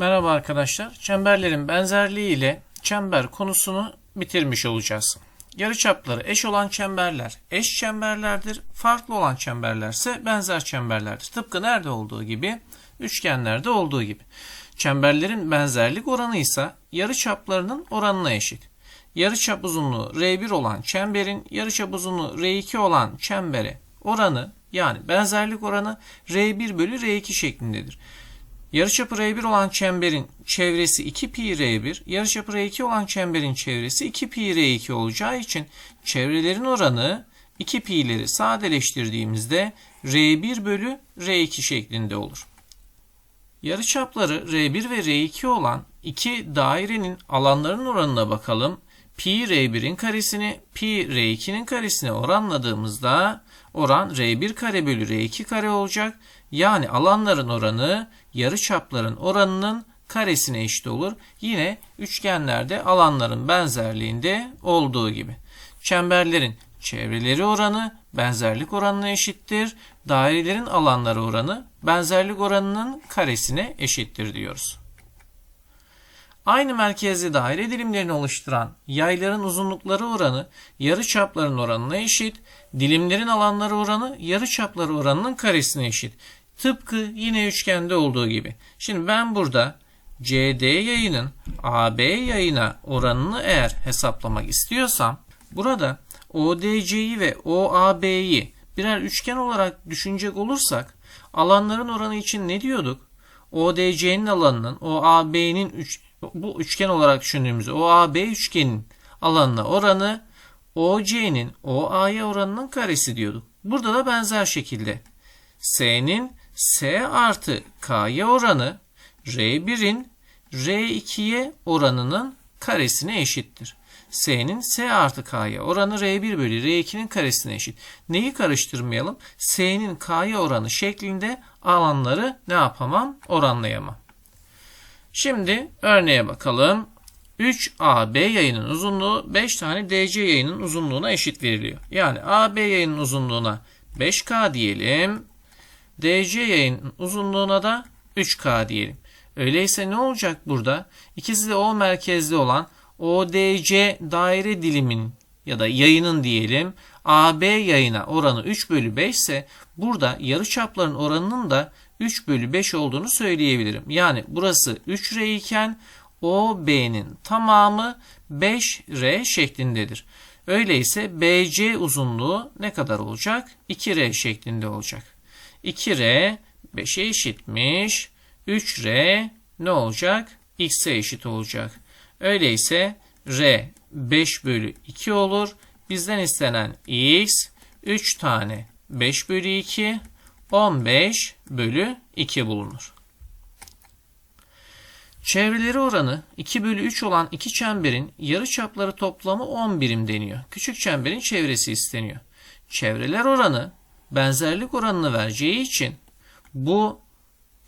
Merhaba arkadaşlar. Çemberlerin benzerliği ile çember konusunu bitirmiş olacağız. Yarıçapları eş olan çemberler eş çemberlerdir. Farklı olan çemberlerse benzer çemberlerdir. Tıpkı nerede olduğu gibi üçgenlerde olduğu gibi. Çemberlerin benzerlik oranı ise yarıçaplarının oranına eşit. Yarıçap uzunluğu R1 olan çemberin yarıçap uzunluğu R2 olan çembere oranı yani benzerlik oranı R1 bölü R2 şeklindedir. Yarıçapı R1 olan çemberin çevresi 2 pi R1, yarıçapı R2 olan çemberin çevresi 2 pi R2 olacağı için çevrelerin oranı 2 pi'leri sadeleştirdiğimizde R1 bölü R2 şeklinde olur. Yarıçapları R1 ve R2 olan iki dairenin alanlarının oranına bakalım. Pi R1'in karesini pi R2'nin karesine oranladığımızda oran R1 kare bölü R2 kare olacak. Yani alanların oranı yarıçapların oranının karesine eşit olur. Yine üçgenlerde alanların benzerliğinde olduğu gibi. Çemberlerin çevreleri oranı benzerlik oranına eşittir. Dairelerin alanları oranı benzerlik oranının karesine eşittir diyoruz. Aynı merkezli daire dilimlerini oluşturan yayların uzunlukları oranı yarıçapların oranına eşit. Dilimlerin alanları oranı yarıçapları oranının karesine eşit. Tıpkı yine üçgende olduğu gibi. Şimdi ben burada CD yayının AB yayına oranını eğer hesaplamak istiyorsam burada ODC'yi ve OAB'yi birer üçgen olarak düşünecek olursak alanların oranı için ne diyorduk? ODC'nin alanının OAB'nin bu üçgen olarak düşündüğümüz OAB üçgenin alanına oranı OC'nin OA'ya oranının karesi diyorduk. Burada da benzer şekilde S'nin S artı K'ya oranı R1'in R2'ye oranının karesine eşittir. S'nin S artı K'ya oranı R1 bölü R2'nin karesine eşit. Neyi karıştırmayalım? S'nin K'ya oranı şeklinde alanları ne yapamam? Oranlayamam. Şimdi örneğe bakalım. 3AB yayının uzunluğu 5 tane DC yayının uzunluğuna eşit veriliyor. Yani AB yayının uzunluğuna 5K diyelim. DC yayının uzunluğuna da 3K diyelim. Öyleyse ne olacak burada? İkisi de O merkezli olan ODC daire dilimin ya da yayının diyelim AB yayına oranı 3 bölü 5 ise burada yarıçapların oranının da 3 bölü 5 olduğunu söyleyebilirim. Yani burası 3R iken OB'nin tamamı 5R şeklindedir. Öyleyse BC uzunluğu ne kadar olacak? 2R şeklinde olacak. 2R 5'e eşitmiş. 3R ne olacak? X'e eşit olacak. Öyleyse R 5 bölü 2 olur. Bizden istenen X 3 tane 5 bölü 2 15 bölü 2 bulunur. Çevreleri oranı 2 bölü 3 olan iki çemberin yarıçapları toplamı 10 birim deniyor. Küçük çemberin çevresi isteniyor. Çevreler oranı benzerlik oranını vereceği için bu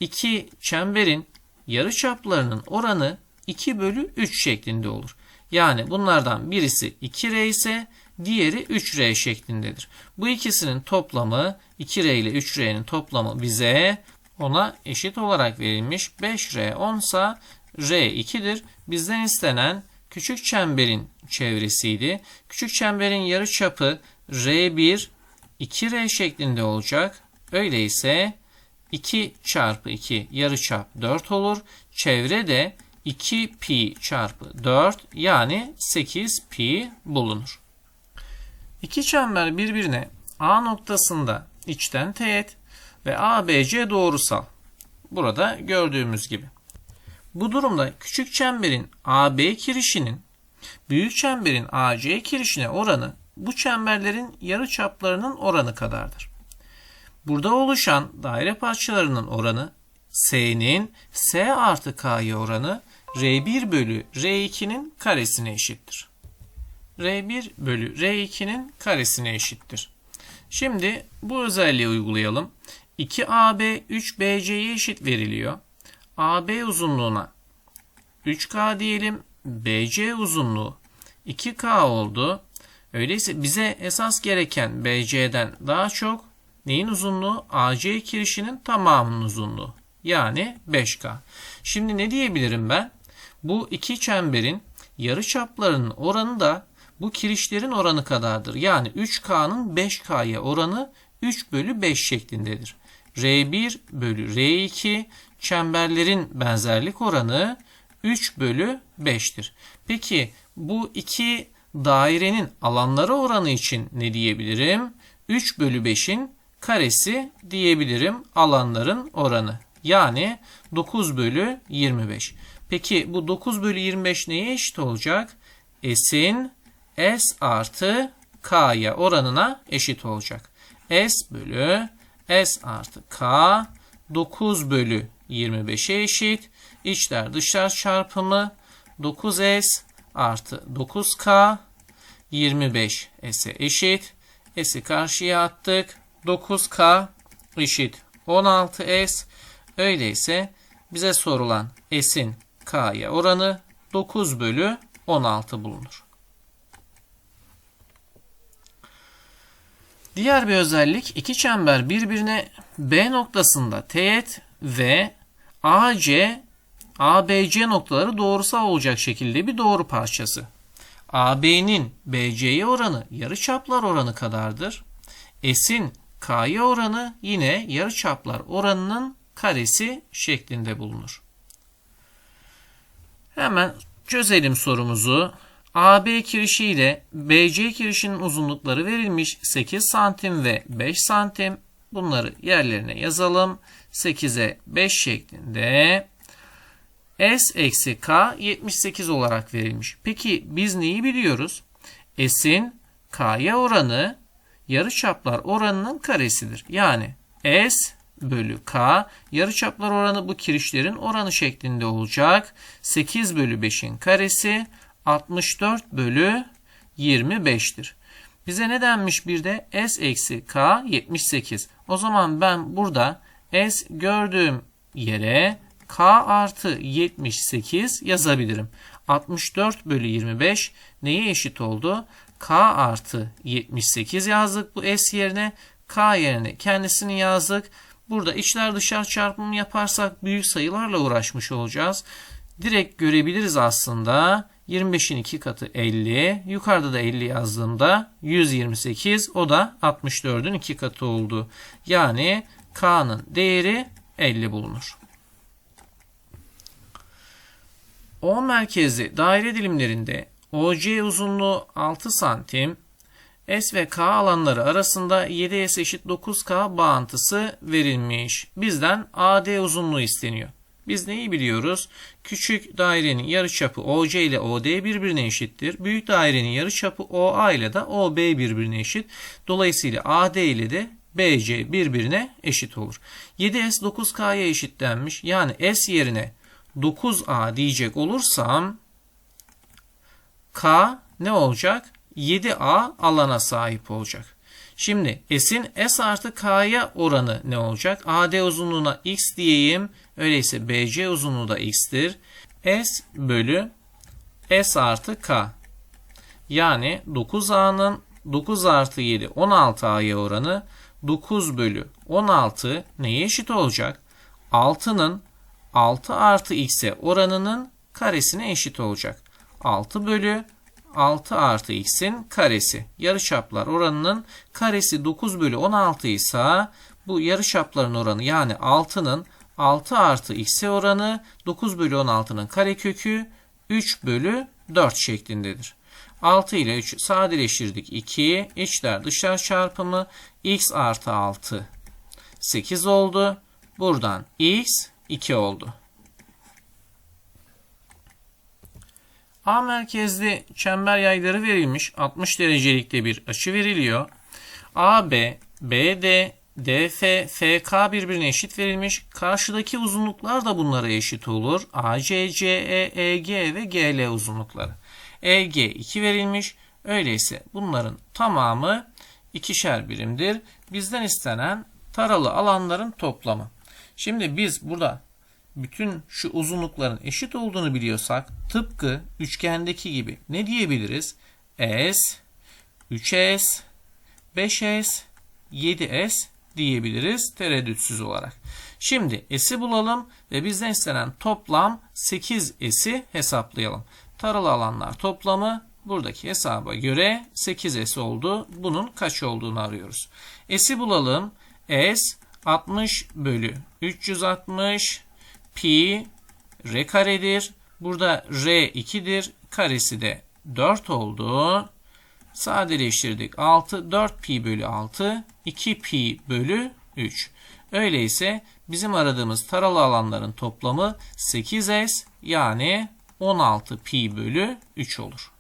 iki çemberin yarıçaplarının oranı 2 bölü 3 şeklinde olur. Yani bunlardan birisi 2R ise diğeri 3R şeklindedir. Bu ikisinin toplamı 2R ile 3R'nin toplamı bize ona eşit olarak verilmiş. 5R 10 ise R 2'dir. Bizden istenen küçük çemberin çevresiydi. Küçük çemberin yarıçapı R1 2R şeklinde olacak. Öyleyse 2 çarpı 2 yarıçap 4 olur. Çevre de 2 pi çarpı 4 yani 8 pi bulunur. İki çember birbirine A noktasında içten teğet ve ABC doğrusal. Burada gördüğümüz gibi. Bu durumda küçük çemberin AB kirişinin büyük çemberin AC kirişine oranı bu çemberlerin yarı çaplarının oranı kadardır. Burada oluşan daire parçalarının oranı S'nin S artı K'ya oranı R1 bölü R2'nin karesine eşittir. R1 bölü R2'nin karesine eşittir. Şimdi bu özelliği uygulayalım. 2AB 3BC'ye eşit veriliyor. AB uzunluğuna 3K diyelim. BC uzunluğu 2K oldu. Öyleyse bize esas gereken BC'den daha çok neyin uzunluğu? AC kirişinin tamamının uzunluğu. yani 5K. Şimdi ne diyebilirim ben? Bu iki çemberin yarıçaplarının oranı da bu kirişlerin oranı kadardır. Yani 3K'nın 5K'ya oranı 3 bölü 5 şeklindedir. R1 bölü R2 çemberlerin benzerlik oranı 3 bölü 5'tir. Peki bu iki dairenin alanları oranı için ne diyebilirim? 3 bölü 5'in karesi diyebilirim alanların oranı. Yani 9 bölü 25. Peki bu 9 bölü 25 neye eşit olacak? S'in S artı K'ya oranına eşit olacak. S bölü S artı K 9 bölü 25'e eşit. İçler dışlar çarpımı 9S artı 9K 25 S'e eşit. S'i karşıya attık. 9K eşit 16S. Öyleyse bize sorulan S'in K'ya oranı 9 bölü 16 bulunur. Diğer bir özellik iki çember birbirine B noktasında teğet ve AC ABC noktaları doğrusal olacak şekilde bir doğru parçası. AB'nin BC'ye oranı yarıçaplar oranı kadardır. S'in K'ya oranı yine yarıçaplar oranının karesi şeklinde bulunur. Hemen çözelim sorumuzu. AB kirişi ile BC kirişinin uzunlukları verilmiş 8 santim ve 5 santim. Bunları yerlerine yazalım. 8'e 5 şeklinde. S eksi K 78 olarak verilmiş. Peki biz neyi biliyoruz? S'in K'ya oranı yarıçaplar oranının karesidir. Yani S bölü K yarıçaplar oranı bu kirişlerin oranı şeklinde olacak. 8 bölü 5'in karesi 64 bölü 25'tir. Bize ne denmiş bir de S eksi K 78. O zaman ben burada S gördüğüm yere K artı 78 yazabilirim. 64 bölü 25 neye eşit oldu? K artı 78 yazdık bu S yerine. K yerine kendisini yazdık. Burada içler dışlar çarpımı yaparsak büyük sayılarla uğraşmış olacağız. Direkt görebiliriz aslında. 25'in 2 katı 50. Yukarıda da 50 yazdığımda 128. O da 64'ün 2 katı oldu. Yani K'nın değeri 50 bulunur. O merkezli daire dilimlerinde OC uzunluğu 6 santim, S ve K alanları arasında 7S eşit 9K bağıntısı verilmiş. Bizden AD uzunluğu isteniyor. Biz neyi biliyoruz? Küçük dairenin yarıçapı OC ile OD birbirine eşittir. Büyük dairenin yarıçapı OA ile de OB birbirine eşit. Dolayısıyla AD ile de BC birbirine eşit olur. 7S 9K'ya eşitlenmiş. Yani S yerine 9A diyecek olursam K ne olacak? 7A alana sahip olacak. Şimdi S'in S artı K'ya oranı ne olacak? AD uzunluğuna X diyeyim. Öyleyse BC uzunluğu da X'tir. S bölü S artı K. Yani 9A'nın 9 artı 7 16A'ya oranı 9 bölü 16 neye eşit olacak? 6'nın 6 artı x'e oranının karesine eşit olacak. 6 bölü 6 artı x'in karesi. Yarıçaplar oranının karesi 9 bölü 16 ise bu yarıçapların oranı yani 6'nın 6 artı x'e oranı 9 bölü 16'nın karekökü 3 bölü 4 şeklindedir. 6 ile 3 sadeleştirdik 2. İçler dışlar çarpımı x artı 6 8 oldu. Buradan x 2 oldu. A merkezli çember yayları verilmiş. 60 derecelikte bir açı veriliyor. AB, BD, DF, FK birbirine eşit verilmiş. Karşıdaki uzunluklar da bunlara eşit olur. AC, CE, EG ve GL uzunlukları. EG 2 verilmiş. Öyleyse bunların tamamı ikişer birimdir. Bizden istenen taralı alanların toplamı. Şimdi biz burada bütün şu uzunlukların eşit olduğunu biliyorsak tıpkı üçgendeki gibi ne diyebiliriz? S, 3S, 5S, 7S diyebiliriz tereddütsüz olarak. Şimdi s'i bulalım ve bizden istenen toplam 8 s'i hesaplayalım. Taralı alanlar toplamı buradaki hesaba göre 8 s oldu. Bunun kaç olduğunu arıyoruz. S'i bulalım. S 60 bölü 360 pi r karedir. Burada r 2'dir. Karesi de 4 oldu. Sadeleştirdik. 6 4 pi bölü 6 2 pi bölü 3. Öyleyse bizim aradığımız taralı alanların toplamı 8s yani 16 pi bölü 3 olur.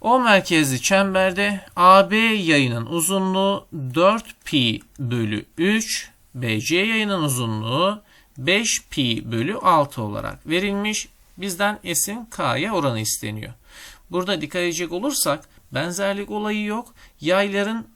O merkezli çemberde AB yayının uzunluğu 4 pi bölü 3, BC yayının uzunluğu 5 pi bölü 6 olarak verilmiş. Bizden S'in K'ya oranı isteniyor. Burada dikkat edecek olursak benzerlik olayı yok. Yayların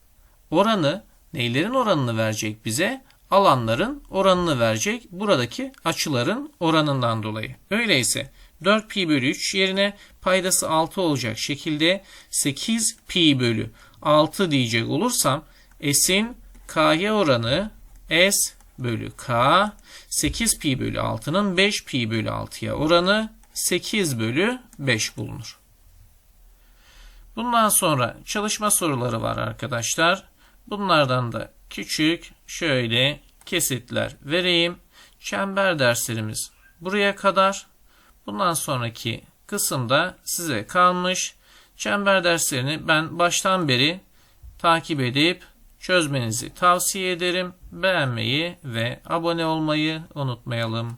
oranı neylerin oranını verecek bize? Alanların oranını verecek. Buradaki açıların oranından dolayı. Öyleyse 4 pi bölü 3 yerine paydası 6 olacak şekilde 8 pi bölü 6 diyecek olursam S'in K'ya oranı S bölü K 8 pi bölü 6'nın 5 pi bölü 6'ya oranı 8 bölü 5 bulunur. Bundan sonra çalışma soruları var arkadaşlar. Bunlardan da küçük şöyle kesitler vereyim. Çember derslerimiz buraya kadar. Bundan sonraki kısımda size kalmış. Çember derslerini ben baştan beri takip edip çözmenizi tavsiye ederim. Beğenmeyi ve abone olmayı unutmayalım.